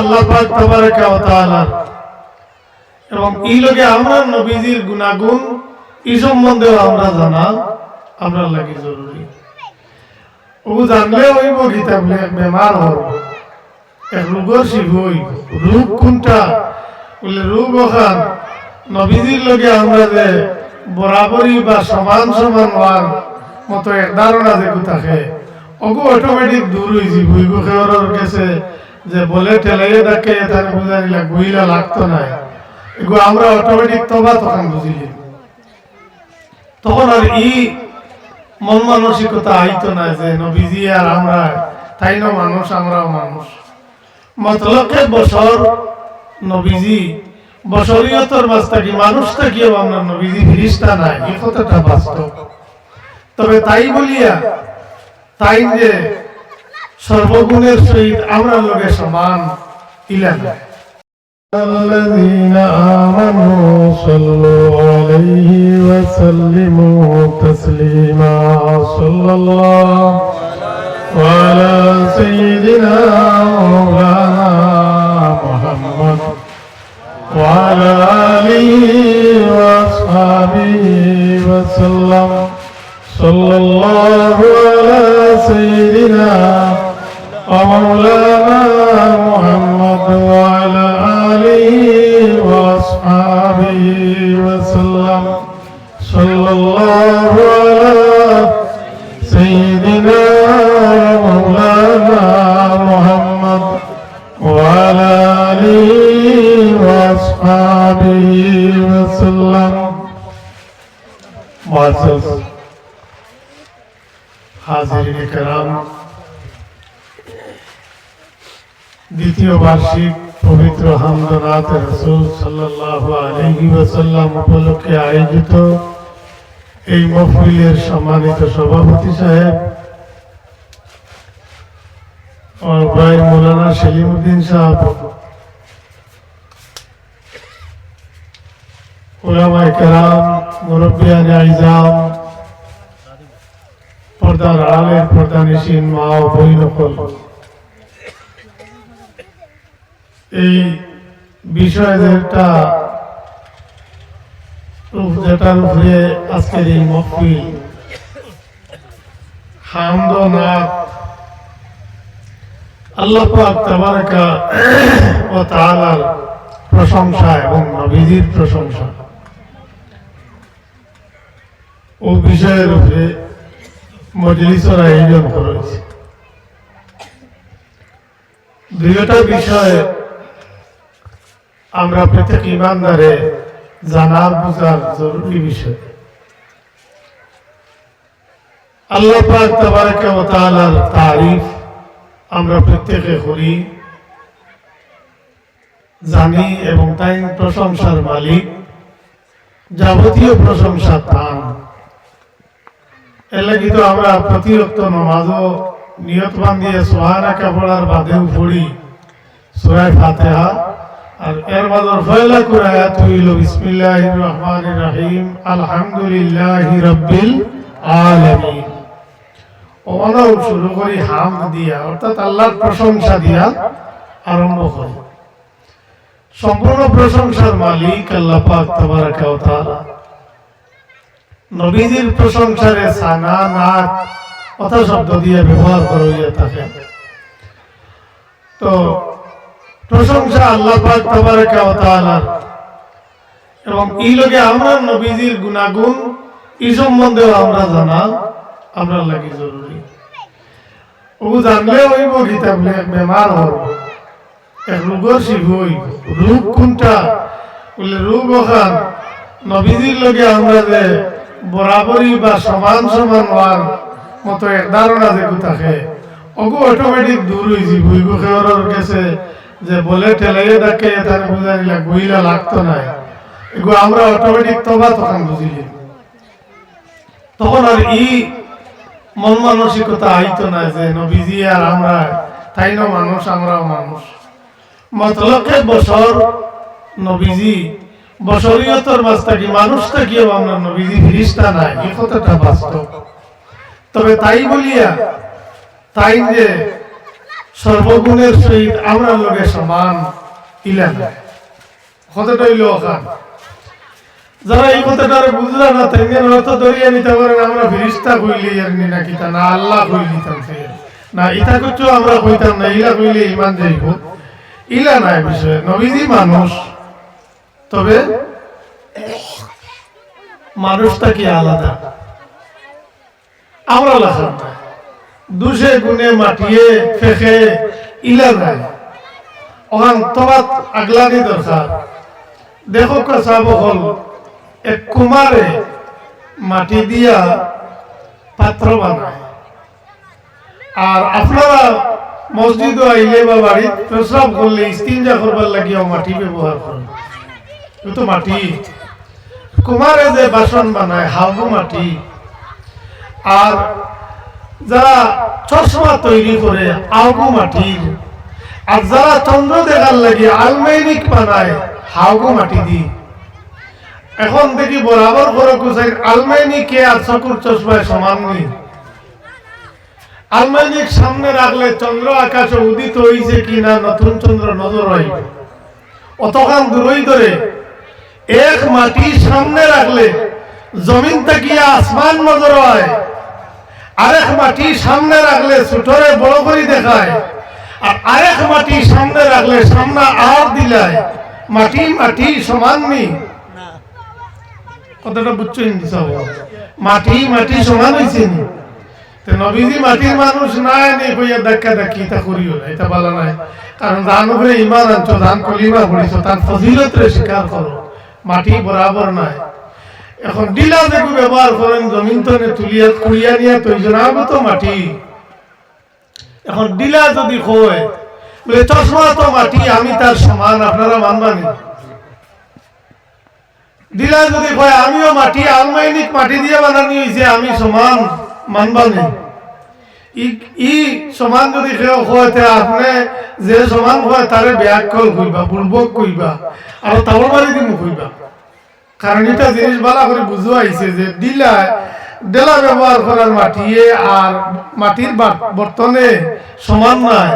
আল্লাহ পাক তাবারাকা ওয়া তাআলা এবং এই লগে আমরা নবীজির গুণাগুণ, এই সম্বন্ধেও আমরা জানা আমরা লাগি জরুরি। ও জানলে হইব কিতাব বেমার হব। রোগর শিব হইব রোগ কোনটা? বলে রোগ ওখান, নবীজির লগে আমরা যে বরাবরই বা সমান সমান হওয়ার মতো এক ধারণা যে থাকে ওগো অটোমেটিক দূর হয়ে যাব ওইগো খেয়ার গেছে যে বলে ঠেলাইয়ে দেখে তার বুঝাইলা গইলা লাগতো না। এগো আমরা অটোমেটিক তবা তখন বুঝিলি। তখন আর ই মন মানসিকতা আইতো না যে নবীজি আর আমরা, তাই না মানুষ, আমরাও মানুষ। মতলকে বছর নবীজি, বছরিয়তর বাস থাকি মানুষ থাকিও আমরা নবীজি ফিরিস্তা নাই এই কথাটা বাস্তব। তবে তাই বলিয়া, তাই যে সর্বগুণের সহিত আমরা লোকে সমান ইলা না الذين آمنوا صلوا عليه وسلموا تسليما صلى الله وعلى سيدنا مولانا محمد وعلى آله وأصحابه وسلم صلى الله على سيدنا مولانا محمد وعلى آله وأصحابه وسلم. صلى الله على سيدنا مولانا محمد وعلى آله وأصحابه وسلم. معزز حاضرين الكرام দ্বিতীয় বার্ষিক পবিত্র হামদনাথ রসুল সাল্লাল্লাহু আলাইহি ওয়াসাল্লাম উপলক্ষে আয়োজিত এই মহফিলের সম্মানিত সভাপতি সাহেব ভাই মৌলানা সেলিমুদ্দিন সাহেব ওলামায়ে কেরাম, মুরব্বিয়ান আইজাম, পর্দার আলের প্রধান মা ও বই নকল এই বিষয় যেটা যেটার উপরে আজকের এই মহফিল। হামদ নাথ আল্লাহ পাক প্রশংসা এবং নবীজির প্রশংসা। ও বিষয়ের উপরে মজলিসের আয়োজন করেছে দুইটা বিষয় আমরা প্রত্যেক ইমানদারে জানার বুঝার জরুরি বিষয়। আল্লাহ তাবারাকা তারিফ আমরা প্রত্যেকে করি। জানি এবং তাই প্রশংসার মালিক, যাবতীয় প্রশংসা তার। এর লাগি তো আমরা প্রতিরক্ত নমাজও নিয়ত বান্ধিয়ে সোহানাকা পড়ার বাদেও পড়ি। সুরায় ফাতেহা আর এর বাদর ফয়লা করে আয়াত হইল বিসমিল্লাহির রহমানির হাম দিয়া, অর্থাৎ আল্লাহর প্রশংসা দিয়া আরম্ভ করি। সম্পূর্ণ প্রশংসার মালিক আল্লাহ পাক তাবারাকা ওয়া তাআলা। নবীজির প্রশংসারে সানা, নাক, কথা শব্দ দিয়ে ব্যবহার করা হইয়া থাকে। তো প্রশংসা আল্লাহ এবং এই লগে আমরা নবীজির গুণাগুণ, এই সম্বন্ধেও আমরা জানা আমরা জরুরি। ও জানলে হইব বেমার হব। এক রোগর শিব হইব। রোগ কোনটা? বলে রোগ ওখান। নবীজির আমরা যে বরাবরই বা সমান সমান হওয়ার মতো এক ধারণা যে থাকে ওগো অটোমেটিক দূর হয়ে যাব ওইগো খেয়ার গেছে যে বলে ঠেলাইয়ে দেখে তার বুঝাইলা গইলা লাগতো না। এগো আমরা অটোমেটিক তবা তখন বুঝিলি। তখন আর ই মন মানসিকতা আইতো না যে নবীজি আর আমরা, তাই না মানুষ, আমরাও মানুষ। মতলকে বছর? নবীজি, বছরিয়তর বাস থাকি মানুষ থাকিও আমরা নবীজি ফিরিস্তা নাই এই কথাটা বাস্তব। তবে তাই বলিয়া, তাই যে সর্বগুণের সহিত আমরা লোকে সমান ইলা নাই। কথাটা হইল ওখান যারা এই কথাটা বুঝলা না তেমন অর্থ ধরিয়ে নিতে পারেন, আমরা ফিরিস্তা কইলি আর নি নাকি তা, না আল্লাহ কইলি না ইটা করছ আমরা কইতাম না, ইলা কইলে ইমান যাইব। ইলা নাই বিষয়, নবীজি মানুষ। তবে মানুষটা কি আলাদা? আমরা লাখার না দুষে গুনে মাটিয়ে ফেঁকে ইলা নাই। ওখান তোমার আগলানি দরকার দেখো কাসাব হল, এক কুমারে মাটি দিয়া পাত্র বানায়। আর আপনারা মসজিদ আইলে বা বাড়ি প্রস্রাব করলে ইস্তিনজা করবার লাগিয়াও মাটি ব্যবহার করেন। এ তো মাটি। কুমারে যে বাসন বানায় হাবু মাটি। আর যারা চশমা তৈরি করে আউগু মাটির আর যারা চন্দ্র দেখার লাগে আলমাইনিক বানায় হাউগু মাটি দি। এখন দেখি বরাবর করে কুসাই আলমাইনিকে আর চকুর চশমায় সমান নেই আলমাইনিক সামনে রাখলে চন্দ্র আকাশে উদিত হইছে কিনা নতুন চন্দ্র নজর হয়। অতখান দূরই ধরে এক মাটি সামনে রাখলে জমিন তাকিয়া আসমান নজর হয়। আরেক মাটি সামনে রাখলে ছোটরে বড় করে দেখায়। আর আরেক মাটি সামনে রাখলে সামনে আর দিলায়। মাটি মাটি সমান নেই কথাটা বুঝছ হিন্দি সব মাটি মাটি সমান হয়েছে নি। নবীজি মাটির মানুষ নাই নেই কইয়া ধাক্কা ধাক্কি তা করিও না, এটা বলা নাই। কারণ দান ইমান আনছো দান কলিমা পড়িছো, তার ফজিলতরে স্বীকার করো। মাটি বরাবর নাই। এখন ডিলা দেখু ব্যবহার করেন, জমিন তনে তুলিয়া কুড়িয়া নিয়ে তৈজন তো মাটি। এখন ডিলা যদি কয়, বলে চশমা তো মাটি, আমি তার সমান, আপনারা মানবানি ডিলা যদি কয়, আমিও মাটি, আলমাইনিক মাটি দিয়ে বানানি হয়েছে আমি সমান মানবানি ই- ই সমান যদি কেউ হয় তে আপনি যে সমান হয় তারে ব্যাকল কইবা বুলবক কইবা আর তাবর মারি দিমু কইবা। কারণ এটা জিনিস ভালো করে বুঝো আইছে যে ডিলা, ডেলা ব্যবহার করার মাটিয়ে আর মাটির বর্তনে সমান নাই।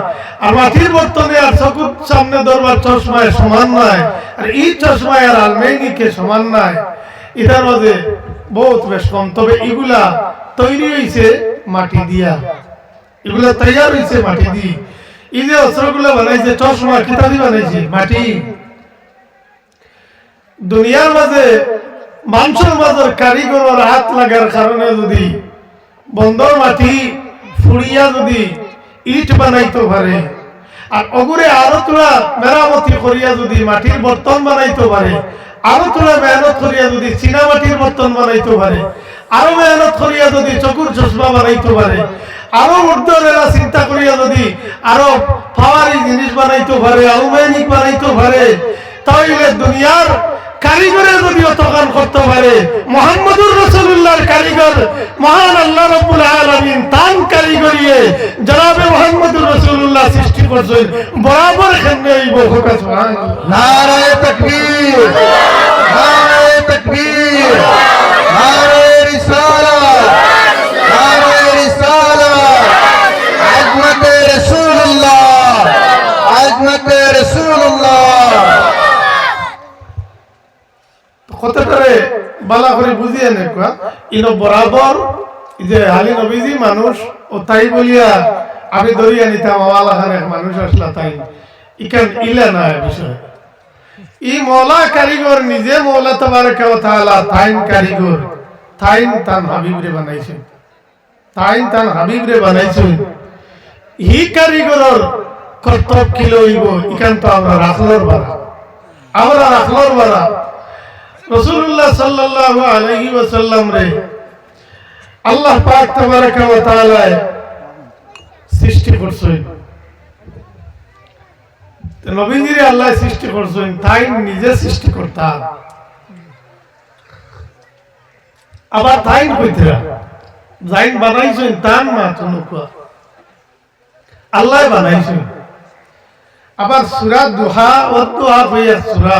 আর মাটির বর্তনে আর চকুর সামনে ধরবার চশমায় সমান নাই। আর এই চশমায় আর আলমেনিকে সমান নাই। এটার মধ্যে বহুত বেশ কম। তবে এগুলা তৈরি হয়েছে মাটি দিয়া। এগুলা তৈয়ার হয়েছে মাটি দিয়ে। এই যে অস্ত্রগুলো বানাইছে, চশমা, কিতাবি বানাইছে, মাটি। দুনিয়ার মাঝে মানুষের মাঝের কারিগরের হাত লাগার কারণে যদি বন্দর মাটি ফুড়িয়া যদি ইট বানাইতে পারে, আর অগুরে আরও তোলা মেরামতি করিয়া যদি মাটির বর্তন বানাইতে পারে, আরও তোলা মেহনত করিয়া যদি চীনা মাটির বর্তন বানাইতে পারে, আরও মেহনত করিয়া যদি চকুর চশমা বানাইতে পারে, আরও উর্দনেরা চিন্তা করিয়া যদি আরও পাওয়ারি জিনিস বানাইতে পারে আলমাইনিক বানাইতে পারে, তাহলে দুনিয়ার কারিগরে যদি অত কাম করতে পারে। মোহাম্মদুর রসুল্লাহর কারিগর, মহান আল্লাহ রব্বুল আলমিন তান কারিগরিয়ে জনাবে মোহাম্মদুর রসুল্লাহ সৃষ্টি করছেন। বরাবর বহুকা সুবহানাল্লাহ নারায় তকবীর নারায় তকবীর নারায় রিসালাত নারায় রিসালাত আজমতে রাসূলুল্লাহ আজমতে রাসূলুল্লাহ কথাটারে বালা করে বুঝিয়ে ইনো বরাবর যে হালি নবীজি মানুষ ও তাই বলিয়া আমি ধরিয়া নিতাম আওয়ালা খান এক মানুষ আসলা তাই। ইকান ইলা না বিষয়। ই মৌলা কারিগর, নিজে মৌলা তাবারকা ওয়া তাআলা, তাইন কারিগর। তাইন তান হাবিবরে বানাইছেন তাইন তান হাবিবরে বানাইছেন হি কারিগরর কর্তব্য কি লইব ইকান তো আমরা রাখলোর বারা আমরা রাখলোর বারা রসুল্লাহ সাল্লাল্লাহু আলাইহি ওয়াসাল্লাম রে, আল্লাহ পাক সৃষ্টি করছেন। তো আল্লাহ সৃষ্টি করছেন, তাই নিজে সৃষ্টি করতাম আবার তাই জাইন বানাইছেন তান মা তুনুকা। আল্লাহ বানাইছেন। আবার সূরা দুহা ও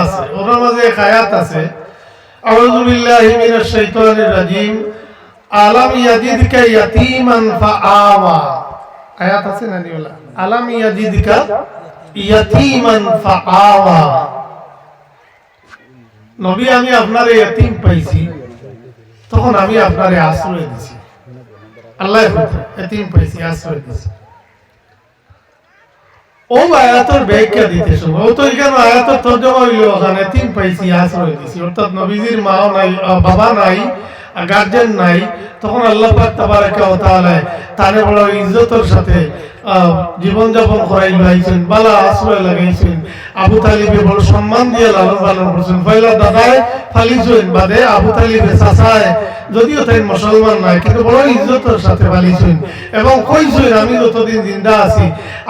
আছে, ওর মাঝে এক আয়াত আছে নিওলা আলাম ইয়াজিদিকা ইয়াতীমান ফাআওয়া নবী, আমি আপনারে ইয়াতীম পাইছি। তখন আমি আপনারে আশ্রয় দিছি। আল্লাহ পাইছি, আশ্রয় দিছি। ও আয়াতর ব্যাখ্যা দিতে সময় ও তো এখানে আয়াতর তর্জমা হইল? ওখানে তিন পাইছি আশ্রয় দিছি অর্থাৎ নবীজির মাও নাই বাবা নাই গার্জেন নাই। তখন আল্লাহ পাক তাবারাকা ওয়া তাআলা তারে বড় সাথে জীবনযাপন করাই লাইছেন বালা আশ্রয় লাগাইছেন। আবু তালিবে বড় সম্মান দিয়ে লালন পালন করছেন। পয়লা দাদায় ফালিছেন বাদে আবু তালিবে চাচায় যদিও তাই মুসলমান নাই, কিন্তু বড় ইজ্জতের সাথে ফালিছেন এবং কইছেন আমি যতদিন জিন্দা আছি।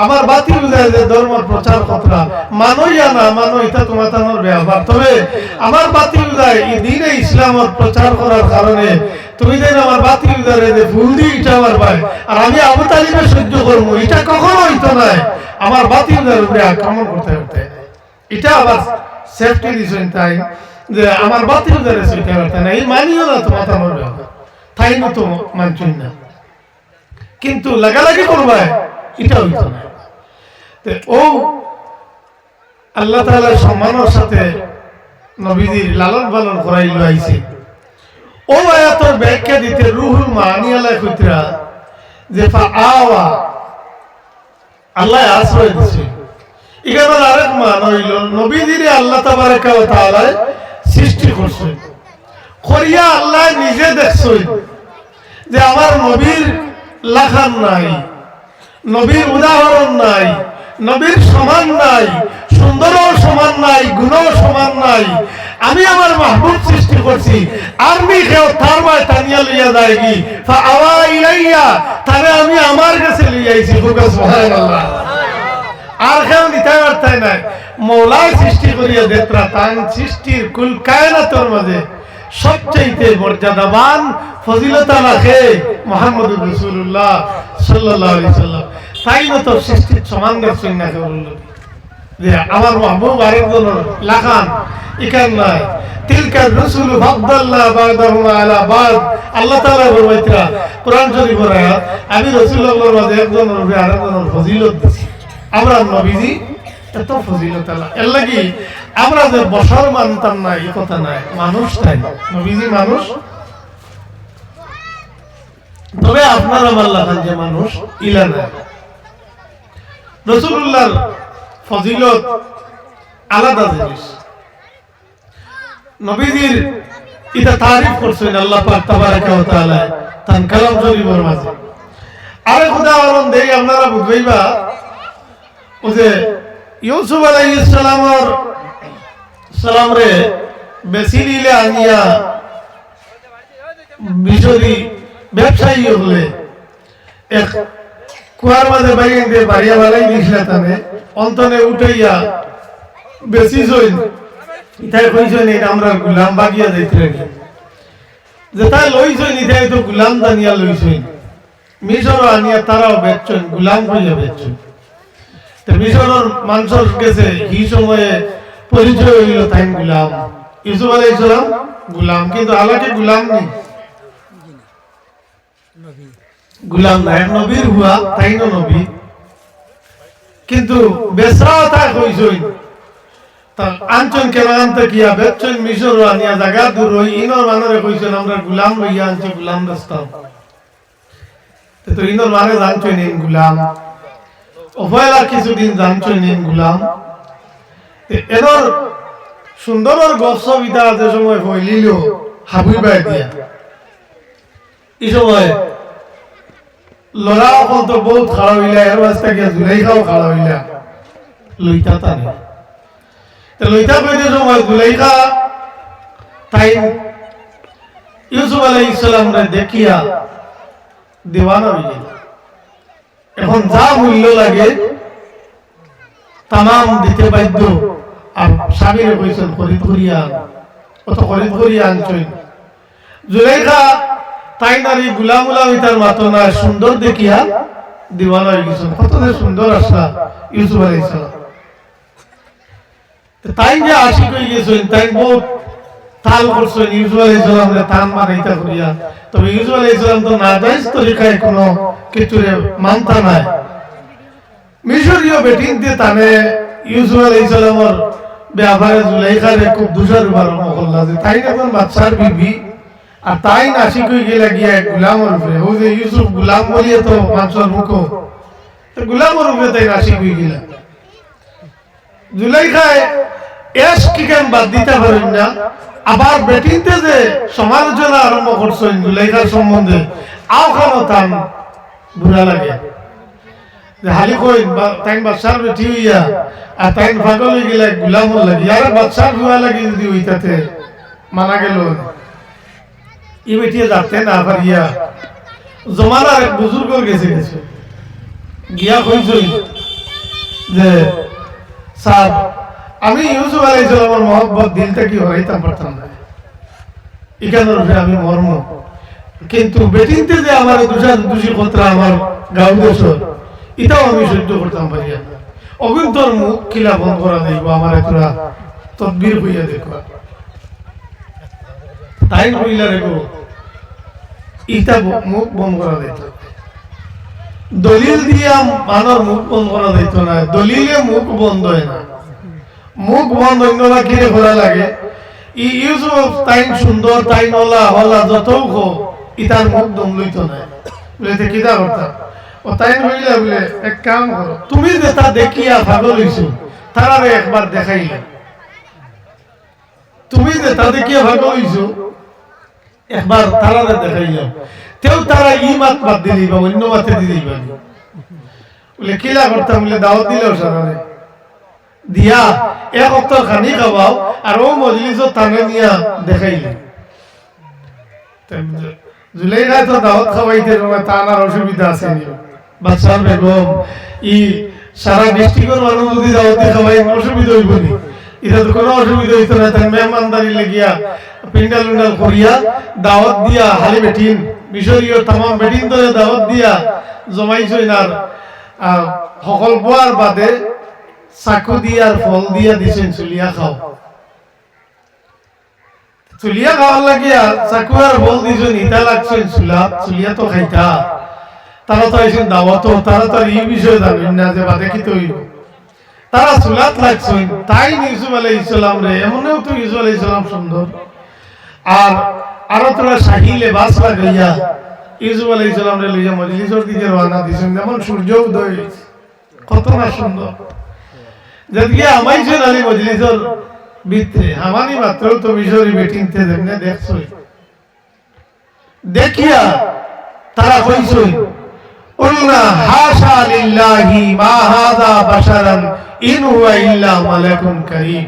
আমার বাতি বুঝায় যে ধর্ম প্রচার কথা মানইয়া না মানো এটা তোমার তানোর ব্যবহার তবে। আমার বাতি বুঝায়, এই দিনে ইসলামের প্রচার করার কারণে তুমি যেন আমার বাতি বুঝারে যে ফুল দিয়ে ইটা আমার ভাই আর আমি আবু তালিবে সহ্য করব, এটা কখনো হইতো নাই আমার বাতি বুঝার উপরে আক্রমণ করতে করতে। এটা আবার সেফটি দিছেন তাই, যে আমার বাতি বুঝারে সইতে পারতে না। এই মানিও না তোমার তানোর ব্যবহার তাই না তো মানছুন না। কিন্তু লাগালাগি করবে, এটা হইতো না। তো ও আল্লাহ তাআলার সম্মানের সাথে নবীজির লালন পালন করাইল আইছে ব্যাখ্যা দিতে রুহুল যে আল্লাহ আশ্রয় এখানে আরেক মান হইল আল্লাহ সৃষ্টি করছেন করিয়া আল্লাহ নিজে দেখছেন যে আমার নবীর লাখান নাই, নবীর উদাহরণ নাই, নবীর সমান নাই, সুন্দরও সমান নাই, গুণও সমান নাই আমি আমার মাহবুব সৃষ্টি করছি। আর মি কেউ তার মায় টানিয়া লইয়া যায় কি? আওয়া ইলাইয়া তারে আমি আমার কাছে লইয়াইছি হুকা সুবহানাল্লাহ। আর কেউ নিতে পারতাই নাই। মৌলায় সৃষ্টি করিয়া দেত্রা তান সৃষ্টির কুল কায়নাতর মাঝে সবচাইতে মর্যাদাবান, ফজিলতা রাখে মোহাম্মদ রসুল্লাহ সাল্লাহ সাল্লাম তাই মতো সৃষ্টির সমান দর্শন না আমার মাহবুব লাখান, ইকান নাই। তিলকা রসুল আলা বাদ। আল্লাহ তাআলা আমি রাসূলুল্লাহর মাঝে একজনের উপরে আরেকজনের ফজিলত দিছি। আমরা নবীজি, এত ফজিলত আল্লাহ। এর লাগি আমরা যে মানতাম না এই কথা নাই। মানুষ তাই। নবীজি মানুষ। তবে আপনার লাগান যে মানুষ, ইলা রসুল্লাহর ফজিলত আলাদা জিনিস। নবীজির এটা তারিফ করছেন আল্লাহ পাক তাবারাকা ওয়া তাআলা তান কালাম শরীফের মাঝে। আরেক উদাহরণ দেই আপনারা বুঝবেইবা ও যে ইউসুফ আলাইহিস সালামর সালাম রে বেশি নিলে আনিয়া মিশরি ব্যবসায়ী হলে এক কুয়ার মাঝে বাইরে দিয়ে বাড়িয়া বাড়াই দিয়েছিল তানে, অন্তনে উঠাইয়া বেশি জইন। ইতাই কইছেন এটা আমরা গুলাম বাগিয়া যাইতে রাখি যে তাই লইছেন ইতাই তো গুলাম দানিয়া লইছেন মিশর আনিয়া তারাও বেচছেন গুলাম হইয়া বেচছেন তো মিশরের মানুষের গেছে এই সময়ে পরিচয় হইল তাই গুলাম। ইউসুফ আলাইহিস সালাম, গুলাম, কিন্তু আলাকে গুলাম নেই। গুলাম নাই নবীর হুয়া তাই না নবী। কিন্তু বেসরাও তা কইছই তা আনচন কেন আনতে কিয়া বেচন মিশর আনিয়া জায়গা দূর হই ইনর মানরে কইছেন আমরা গুলাম লইয়া আনছি, গুলাম রাস্তা তো ইনর মানে জানছই নিন গুলাম। অভয়লা কিছুদিন জানছই নিন গুলাম। এনর সুন্দরের গপ যে সময় হইলিল হাবুইবাই দিয়া। এই সময় লড়াও কত বহুত খাড়া হইলা এর রাস্তা গিয়া জুলাইখাও খাড়া হইলা। লইতা তানে। তো লইতা কইতে সময় জুলাইখা, তাই ইউসুফ আলাইহিস সালাম রে দেখিয়া দিওয়ানা হইল। এখন যা মূল্য লাগে, তামাম দিতে বাধ্য আর স্বামীরে কইছেন খরিদ করিয়া অত খরিদ করিয়া আনছেন জুলাইখা তাই নারী গুলাম গুলাম ইতার মাতো না সুন্দর দেখিয়া দিওয়ানা হয়ে গেছেন কত সুন্দর আসা ইউসুফ আলাইহিস সালাম। তাই যে আশিক হয়ে গেছেন, তাই বহুত তাল করছেন, ইউসুফ আলাইহিস সালাম তান মানাইতা করিয়া। তবে ইউসুফ আলাইহিস সালাম তো না জায়েজ তরিকায় কোনো কিছু মানতা নাই। মিশরীয় দিয়ে তানে ইউসুফ আলাইহিস সালামর ব্যাপারে জুলাইখারে খুব দুষার বার মহল্লা যে তাই এখন বাচ্চার বিবি তাই নাসিক হয়ে গেলে গিয়া গুলামর উপরে ও যে ইউসুফ গুলাম বলিয়ে তো মানুষের মুখ। গুলামর উপরে তাই নাসিক হয়ে গেলা। জুলাইখায় এস কিকেন বাদ দিতে পারেন না? আবার বেটিনতে যে সমালোচনা আরম্ভ করছেন জুলাইখার সম্বন্ধে আও খানো তান বুড়া লাগে। হালি কই তাইন বাচ্চার বেটি হইয়া, আর তাইন পাগল হয়ে গেলে গুলাম লাগি। আর বাচ্চার ভুয়া লাগি যদি হইতাতে মানা গেল। ই বেটিয়ে যাতে না পারিয়া। জমানার এক বুজুর্গ গেছে। গিয়া কইছই যে আমি ইউসুফ আলাইহিস সালামের মহব্বত দিল থেকে হরাইতাম পারতাম না আমি মর্ম কিন্তু বেটিনতে যে আমার দুষা দুষি কথা আমার গাঁও এটাও আমি সহ্য করতাম পারি না মুখ কিলা বন্ধ করা যাইব আমার তোরা তদবির হইয়া দেখো তাই হইলা রেখো ইটা মুখ বন্ধ করা যাইত দলিল দিয়া মানর মুখ বন্ধ করা যাইত না। দলিলে মুখ বন্ধ হয় না। মুখ বন্ধ অন্য না কিরে করা লাগে? ই ইউসুফ তাইন সুন্দর তাইন ওলা হলা, যত খো ইতার মুখ দম লইত না। বলে কিতা করতাম ও তাইন হইলা বলে, এক কাম করো, তুমি যে তা দেখিয়া ভাগল হইছো, তারারে একবার দেখাইলে। তুমি যে তা দেখিয়া ভাগল হইছো একবার তারারে দেখাইলে তেও তারা ই মাত বাদ দিলি বা অন্য মাতে দিলি বা বলে কিলা করতাম বলে, দাওয়াত দিলেও সারারে দিয়া, এক অক্তর খানি খাওয়াও, আর ও মজলিস টানে নিয়া দেখাইলে। জুলাইরা তো দাওয়াত খাওয়াইতে টানার অসুবিধা আছে বাচ্চার বেগম, ই সারা ডিস্ট্রিক্টের মানুষ যদি দাওয়াতে খাওয়াই, অসুবিধা হইব নি? এটা তো কোনো অসুবিধা হইতো না তার মেহমানদারি লেগিয়া পিন্ডাল উন্ডাল করিয়া দাওয়াত দিয়া হালি বেটিন মিশরীয় তামাম বেটিন ধরে দাওয়াত দিয়া জমাইছই না আর সকল বোয়ার বাদে চাকু দিয়া আর ফল দিয়া দিছেন চুলিয়া খাও। চুলিয়া খাওয়ার লাগিয়া চাকু আর ফল দিছেন, ইটা লাগছেন, চুলা চুলিয়া তো খাইতা। তারা তো আইসেন দাওয়াত তারা তো এই বিষয়ে জানেন না যে বাদে কি তৈরি তারা চুলাত লাগছেন, তাই ইউসুফ আলাই ইসলাম রে এমনও তো ইউসুফ আলাই ইসলাম সুন্দর আর আরো তোরা শাহী লেবাস লাগাইয়া ইউসুফ আলাই ইসলাম রে লইয়া মজলিসের দিকে রওনা দিছেন যেমন সূর্য উদয় হইছে। কত না সুন্দর যেদিকে আমাইছেন আলী মজলিসের ভিতরে আমানি মাত্র তো মিশরি বেটিনতে যেমনে দেখছই দেখিয়া তারা কইছই قلنا حاشا لله ما هذا بشرا إن هو إلا ملك كريم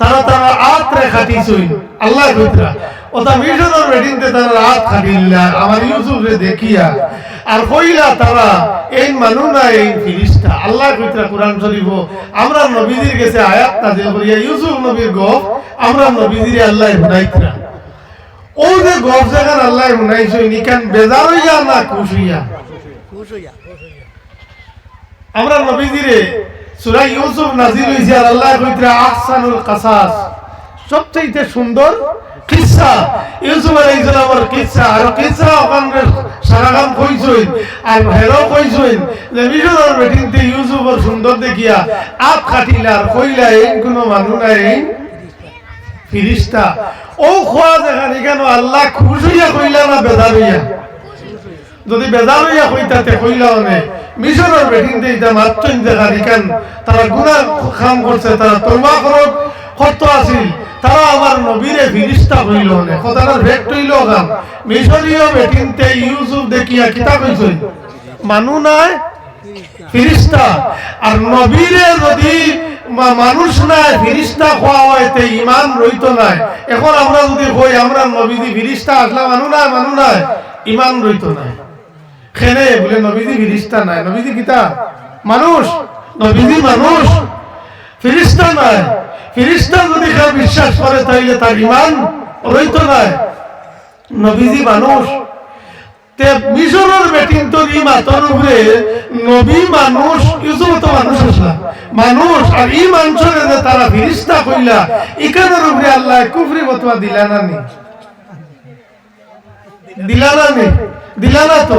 তারা তারা আত রে খাটিছই আল্লাহ কইতরা ওটা মিশরের বেডিনতে তারা আত খাটিলা আমার ইউসুফ রে দেখিয়া। আর কইলা তারা এই মানু না এই ফিরিস্তা? আল্লাহ কইতরা কোরআন শরীফ আমরা নবীদের কাছে আয়াত নাজিল করিয়া ইউসুফ নবীর গপ আমরা নবীদের আল্লাহ হুনাইতরা ও যে গপ জায়গার আল্লাহ হুনাইছে নিকান বেজার হইয়া না খুশ হইয়া? আমরা নবীজিরে সূরা ইউসুফ নাজিল হইছে আর আল্লাহ কইতরা আহসানুল কাসাস। সবচেয়ে সুন্দর কিসসা ইউসুফ আলাইহিস সালামের আর কিসসা ওখানে সারাগাম কইছই আর হেরো কইছই যে মিশরের ইউসুফের সুন্দর দেখিয়া, আপ কাটিলা কইলা এই কোনো মানুষ নাই। ফিরিস্তা। ও খোয়া যেখানে কেন আল্লাহ খুশ হইয়া কইলা না বেজার হইয়া? যদি বেজার হইয়া কইতাতে কইলাও নে, মিশরের বেটিনতে এটা মাত্র দেখা দিকান তারা গুনাহ কাম করছে, তারা তওবা করত কত আছিল। তারা আমার নবীরে ফিরিস্তা হইল নে, কথাটার ভেট হইল কাম মিশরীয় বেটিনতে ইউসুফ দেখিয়া কিতা কইছই মানু নাই, ফিরিস্তা। আর নবীরে যদি মানুষ নাই, ফিরিস্তা খোয়া হয়, তে ইমান রইতো নাই। এখন আমরা যদি কই, আমরা নবীজি ফিরিস্তা আসলে মানু নাই মানু নাই, ইমান রইতো নাই। খেনে বলে নবীজি ফিরিস্তা নাই। নবীজি কিতা? মানুষ। নবীজি মানুষ। ফিরিস্তা নাই। ফিরিস্তা যদি বিশ্বাস করে, তাইলে তার ইমান রইত নাই। নবীজি মানুষ। মিশরের বেটিং তো ই মাতর উপরে নবী মানুষ ইউসুফ তো মানুষ আসলা মানুষ আর ই মানুষের যে তারা ফিরিস্তা কইলা ইকানের উপরে আল্লাহ কুফরি বতবা দিলা না নি? দিলা না নি? দিলা তো?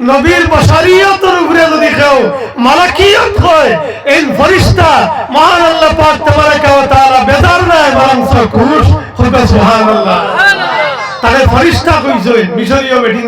নবীর বসারিয়তের উপরে যদি কেউ মালাকিয়ত হয় এই ফরিস্তা মহান আল্লাহ পাক তাবারাকা ওয়া তাআলা বেদার নাই বরং খুশ হবে সুবহানাল্লাহ। তাহলে ফরিস্তা কইছেন মিশরীয় বেটিং